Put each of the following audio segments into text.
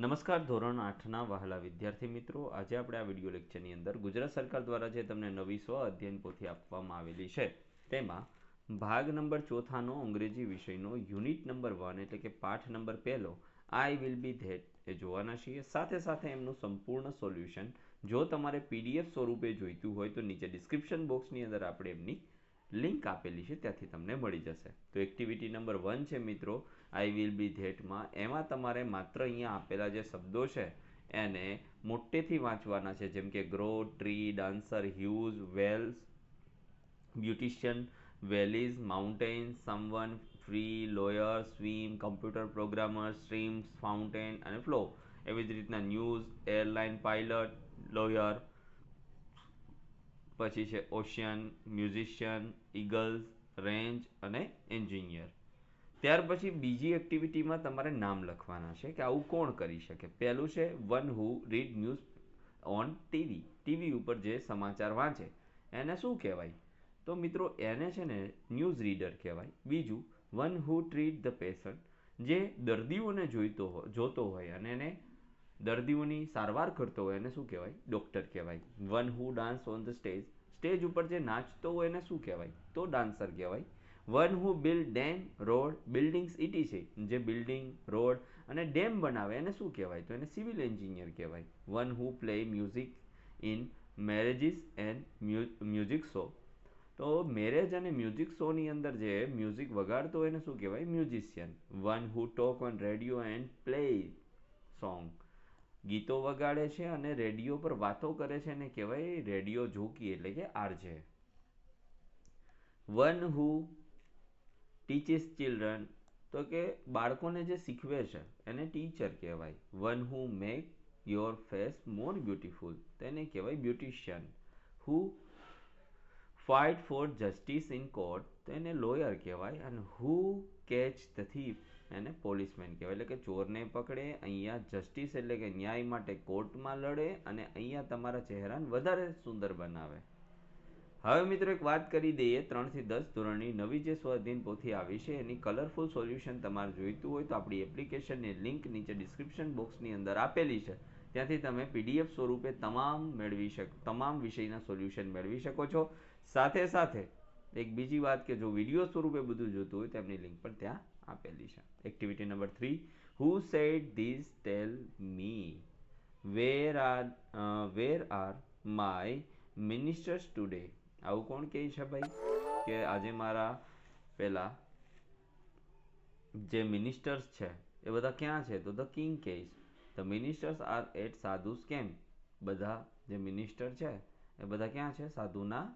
નમસ્કાર ધોરણ આઠના વહાલા વિદ્યાર્થી મિત્રો આજે આપણે આ વિડીયો લેક્ચરની અંદર ગુજરાત સરકાર દ્વારા જે તમને નવી સ્વ અધ્યયન પોથી આપવામાં આવેલી છે તેમાં ભાગ નંબર ચોથાનો અંગ્રેજી વિષયનો યુનિટ નંબર વન એટલે કે પાઠ નંબર પહેલો આઈ વિલ બી ધેટ એ જોવાના છીએ સાથે સાથે એમનું સંપૂર્ણ સોલ્યુશન જો તમારે પીડીએફ સ્વરૂપે જોઈતું હોય તો નીચે ડિસ્ક્રિપ્શન બોક્સની અંદર આપણે એમની લિંક આપેલી છે ત્યાંથી તમને મળી જશે તો એક્ટિવિટી નંબર વન છે મિત્રો આઈ વિલ બી ધેટમાં એમાં તમારે માત્ર અહીંયા આપેલા જે શબ્દો છે એને મોટેથી વાંચવાના છે જેમ કે grow tree dancer hues wells beautician valleys mountain someone free lawyer swim computer programmer streams fountain અને ફ્લો એવી જ રીતના ન્યૂઝ એરલાઇન પાઇલટ લોયર પછી છે ઓશિયન મ્યુઝિશિયન ઇગલ્સ રેન્જ અને એન્જિનિયર ત્યાર પછી બીજી એક્ટિવિટીમાં તમારે નામ લખવાના છે કે આવું કોણ કરી શકે પહેલું છે one who read news on TV TV ઉપર જે સમાચાર વાંચે એને શું કહેવાય તો મિત્રો એને છે ને ન્યૂઝ રીડર કહેવાય બીજું one who treat the patient જે દર્દીઓને જોઈતો જોતો હોય અને એને દર્દીઓની સારવાર કરતો હોય એને શું કહેવાય ડૉક્ટર કહેવાય one who dance on the stage stage ઉપર જે નાચતો હોય એને શું કહેવાય તો ડાન્સર કહેવાય one who build dam road buildings ઇટી છે જે બિલ્ડિંગ રોડ અને ડેમ બનાવે એને શું કહેવાય તો એને સિવિલ એન્જિનિયર કહેવાય one who play music in marriages and music show તો મેરેજ અને મ્યુઝિક શોની અંદર જે મ્યુઝિક વગાડતો હોય એને શું કહેવાય musician one who talk on radio and play song ગીતો વગાડે છે અને રેડિયો પર વાતો કરે છે એને કહેવાય રેડિયો જોકી એટલે કે RJ one who teaches children તો કે બાળકોને જે શીખવે છે એને ટીચર કહેવાય one who make your face more beautiful તેને કહેવાય beautician who fight for justice in court તેને લોયર કહેવાય અને હુ કેચ ધ થીફ એને પોલીસમેન કહેવાય એટલે કે ચોરને પકડે અહીંયા જસ્ટિસ એટલે કે ન્યાય માટે કોર્ટમાં લડે અને અહીંયા તમારા ચહેરાને વધારે સુંદર બનાવે હવે મિત્રો એક વાત કરી દઈએ ત્રણથી દસ ધોરણની નવી જે સ્વાધીન પોથી આવી છે એની કલરફુલ સોલ્યુશન તમારે જોઈતું હોય તો આપણી એપ્લિકેશનની લિંક નીચે ડિસ્ક્રિપ્શન બોક્સની અંદર આપેલી છે ત્યાંથી તમે પીડીએફ સ્વરૂપે તમામ મેળવી શકો તમામ વિષયના સોલ્યુશન મેળવી શકો છો સાથે સાથે એક બીજી વાત કે જો વિડીયો સ્વરૂપે બધું જોતું હોય તો એમની લિંક પણ ત્યાં આપેલી છે activity number three who said this tell me where are where are my ministers today આવું કોણ કહે છે ભાઈ કે આજે મારા પેલા જે મિનિસ્ટર્સ છે એ બધા ક્યાં છે તો the king case the ministers are at sadhu camp બધા જે મિનિસ્ટર છે એ બધા ક્યાં છે સાધુના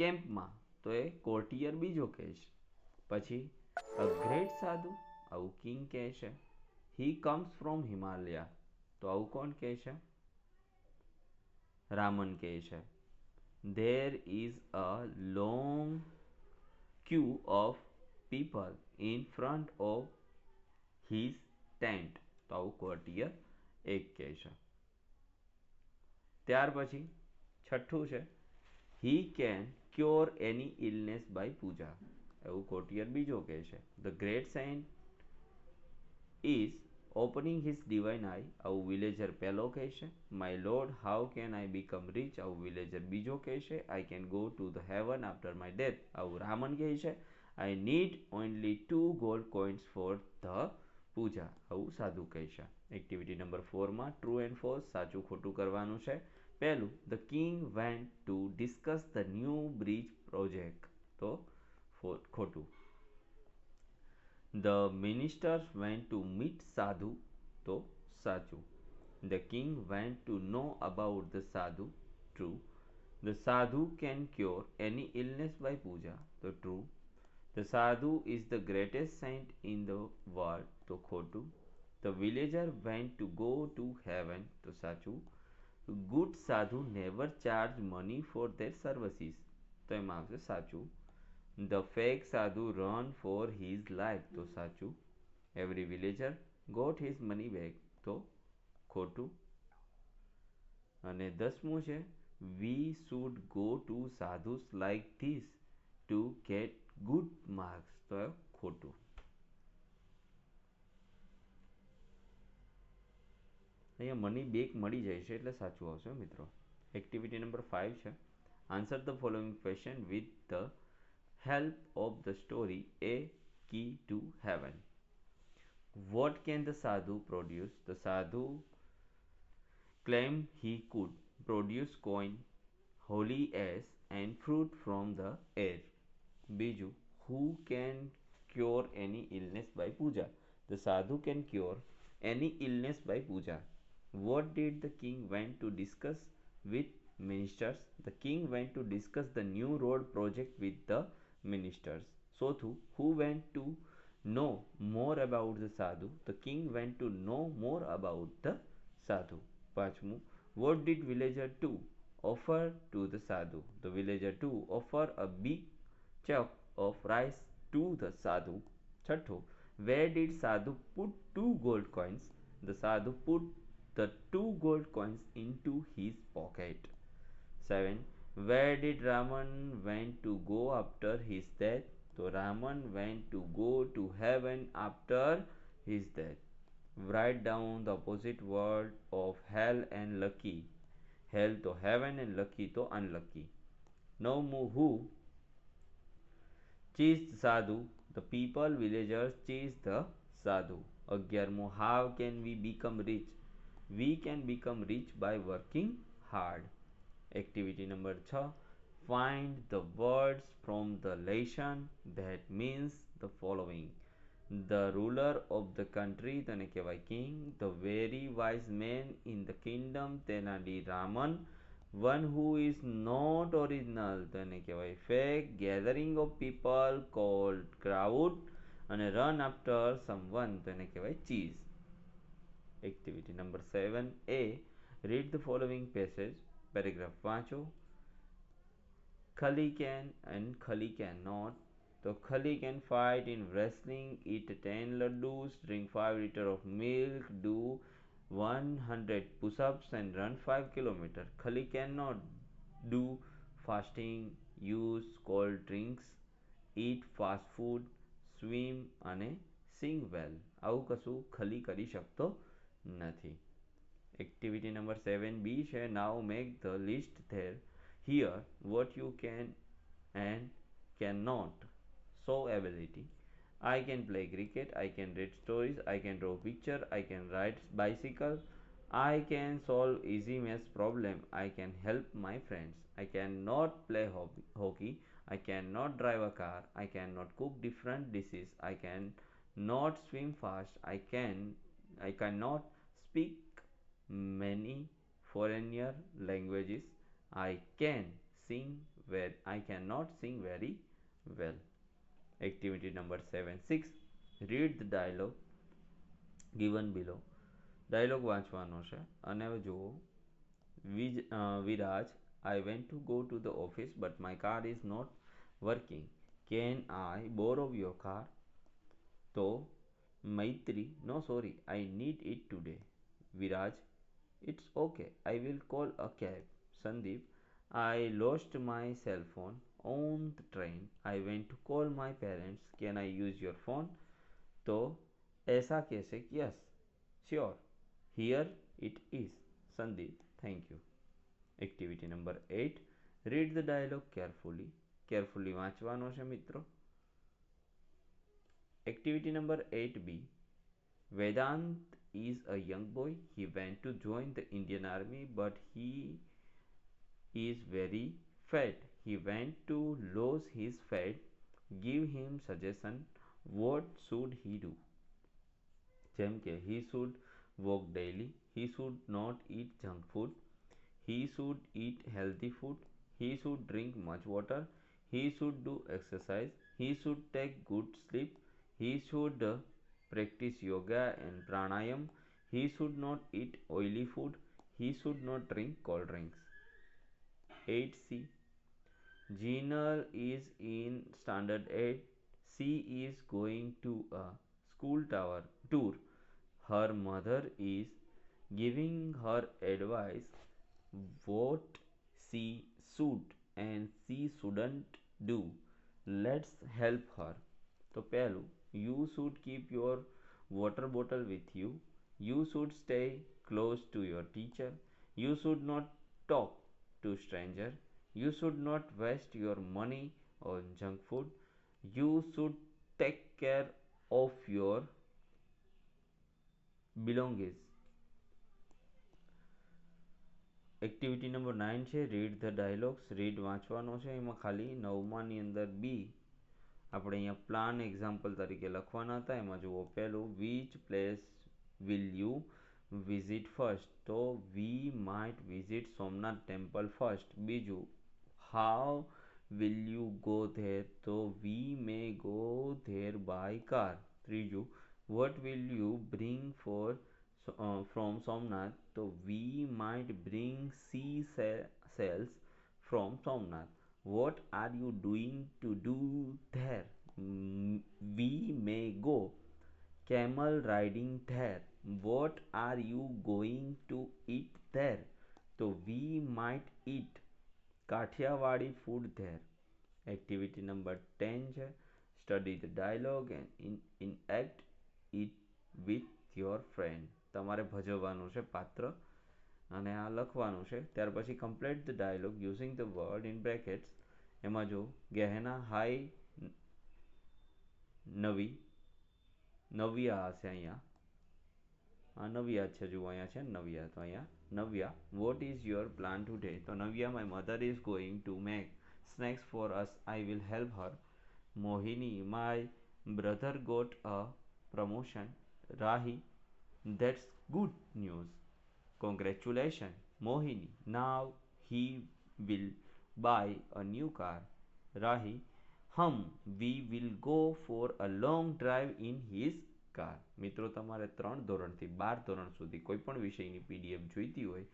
કેમ્પમાં તો એ કોર્ટિયર બીજો છે પછી અ ગ્રેટ સાધુ આવું કિંગ કહે છે હી કમ્સ ફ્રોમ હિમાલયા તો આવું કોણ કહે છે રામન કહે છે there is a long queue of people in front of his tent તો આવું કોર્ટિયર એક કહે છે ત્યાર પછી છઠ્ઠું છે he can cure any illness by puja એવું કોટિયર બીજો કહે છે the great saint is opening his divine eye આવું વિલેજર પહેલો કહે છે my lord how can I become rich આવું વિલેજર બીજો કહે છે I can go to the heaven after my death આવું રામન કહે છે I need only two gold coins for the puja આવું સાધુ કહે છે activity number ફોરમાં true and false સાચું ખોટું કરવાનું છે પહેલું the king went to discuss the new bridge project તો ખોટું the minister went to meet sadhu તો સાચું the king went to know about the sadhu true the sadhu can cure any illness by puja તો true the sadhu is the greatest saint in the world તો ખોટું the villager went to go to heaven તો સાચું good sadhu never charge money for their services તો એમાં આવશે સાચું the fake sadhu run for his life તો સાચું every villager got his money back તો ખોટું અને દસમું છે we should go to sadhus like this to get good marks તો ખોટું અહીંયા મની બેક મળી જાય છે એટલે સાચું આવશે મિત્રો એક્ટિવિટી નંબર ફાઇવ છે answer the following question with the help of the story a key to heaven what can the sadhu produce the sadhu claim he could produce coin, holy ash and fruit from the air. બીજું who can cure any illness by puja? The sadhu can cure any illness by puja. What did the king went to discuss with ministers? The king went to discuss the new road project with the ministers. Sothu, who went to know more about the sadhu? The king went to know more about the sadhu. Pachmu, what did villager two Offer to the sadhu. The villager two offer a big chunk of rice to the sadhu. Chhatho, where did sadhu put two gold coins? The sadhu put the two gold coins into his pocket. 7. Where did Raman went to go after his death? So Raman went to go to heaven after his death. Write down the opposite word of hell and lucky. Hell to heaven and lucky to unlucky. Now who chased Sadhu? The people, villagers chased the Sadhu. Agyarmo, how can we become rich? We can become rich by working hard activity number છ find the words from the lesson that means the following the ruler of the country તેને કહેવાય king the very wise man in the kingdom Tenali Raman one who is not original તેને કહેવાય fake gathering of people called crowd અને run after someone તેને કહેવાય chase activity number seven a read the following passage paragraph વાંચો Khali can and Khali can not તો Khali can fight in wrestling eat ten laddus drink five litre of milk do one hundred pushups and run five kilometre Khali can not do fasting use cold drinks eat fast food swim અને sing વેલ આવું કશું ખલી કરી શકતો નથી activity number 7b છે now make the list there here what you can and cannot show ability I can play cricket, I can read stories, I can draw picture, I can ride bicycle, I can solve easy math problem, I can help my friends, I cannot play hockey, I cannot drive a car, I cannot cook different dishes, I cannot swim fast, I can I cannot speak many foreigner languages. I can sing well. I cannot sing very well. Activity number 7. 6. Read the dialogue given below. Dialogue વાંચવાનો છે અને હવે જુઓ વિજ Viraj I went to go to the office but my car is not working can I borrow your car તો Maitri no sorry I need it today Viraj, it's okay. I will call a cab. Sandeep, I lost my cell phone on the train. I went to call my parents. Can I use your phone? तो ऐसा कैसे yes sure here it is Sandeep thank you activity number eight read the dialogue carefully carefully વાંચવાનો છે મિત્રો activity number eight B Vedant is a young boy, he went to join the Indian army, but he is very fat. He went to lose his fat, give him suggestion what should he do. જેમ he should walk daily, he should not eat junk food, he should eat healthy food, he should drink much water, he should do exercise, he should take good sleep, he should uh, practice yoga and pranayam. He should not eat oily food. He should not drink cold drinks. 8C. Jinal is in standard 8. C is going to a school tower tour. Her mother is giving her advice what she should and she shouldn't do. Let's help her. તો પહેલું You should keep your water bottle with you. You should stay close to your teacher. You should not talk to stranger. You should not waste your money on junk food. You should take care of your belongings. Activity number nine છે read the dialogues read વાંચવાનો છે એમાં ખાલી નવમાની અંદર બી अपने अँ plan example तरीके लखवा जुओ पहलू which place will you visit first तो we might visit Somnath temple first बीजू how will you go there तो we may go there by car तीजू what will you bring for from Somnath तो we might bring sea shells from Somnath what are you doing to do there we may go camel riding there what are you going to eat there તો we might it Kathiawadi food there activity number ten છે study the dialogue and enact it with your friend તમારે ભજવવાનું છે પાત્ર અને આ લખવાનું છે ત્યાર પછી complete the dialogue using the word in brackets એમાં જો ગહેના હાઈ નવી નવ્યા હશે અહીંયા આ નવ્યા છે જુઓ અહીંયા છે નવ્યા તો અહીંયા Navya what is your plan today તો Navya my mother is going to make snacks for us I will help her Mohini my brother got a promotion Rahi that's good news congratulation Mohini now he will buy a new car. Rahi, hum, we will go for a long drive in his car. મિત્રો તમારે ત્રણ ધોરણથી બાર ધોરણ સુધી કોઈ પણ વિષયની PDF જોઈતી હોય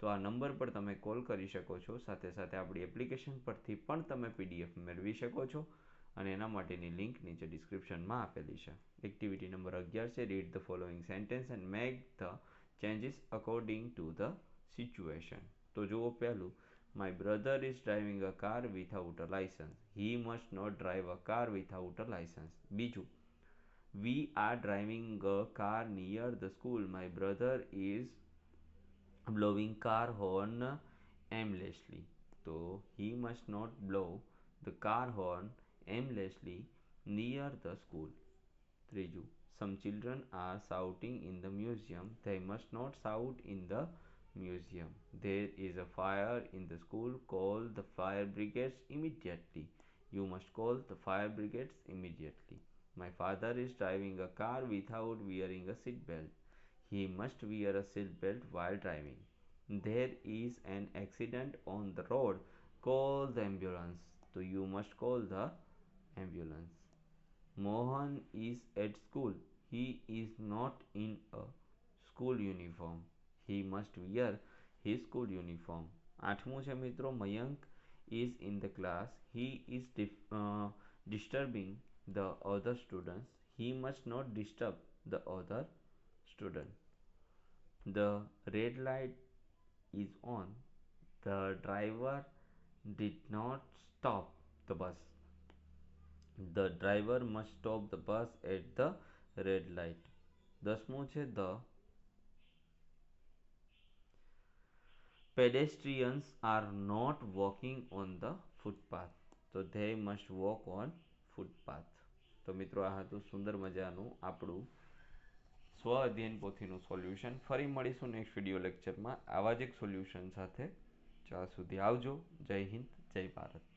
તો આ નંબર પર તમે કોલ કરી શકો છો સાથે સાથે આપણી એપ્લિકેશન પરથી પણ તમે પીડીએફ મેળવી શકો છો અને એના માટેની લિંક નીચે ડિસ્ક્રિપ્શનમાં આપેલી છે એક્ટિવિટી નંબર અગિયાર છે read the following sentence and make the changes according to the situation તો જુઓ પહેલું My brother is driving a car without a license. He must not drive a car without a license. Biju, We are driving a car near the school. My brother is blowing car horn aimlessly. So he must not blow the car horn aimlessly near the school. Triju, Some children are shouting in the museum. They must not shout in the museum museum. There is a fire in the school. Call the fire brigades immediately. You must call the fire brigades immediately. My father is driving a car without wearing a seat belt. He must wear a seat belt while driving. There is an accident on the road. Call the ambulance. So you must call the ambulance. Mohan is at school. He is not in a school uniform he must wear his school uniform. આઠમું છે મિત્રો Mayank is in the class. He is uh, disturbing the other students. He must not disturb the other student. The red light is on. The driver did not stop the bus. The driver must stop the bus at the red light. દસમું the pedestrians are not walking on the footpath તો they must walk on footpath તો મિત્રો આ હતું સુંદર મજાનું આપણું સ્વ અધ્યયન પોથીનું સોલ્યુશન ફરી મળીશું નેક્સ્ટ વિડીયો લેક્ચરમાં આવા જ એક સોલ્યુશન સાથે ત્યાં સુધી આવજો જય હિન્દ જય ભારત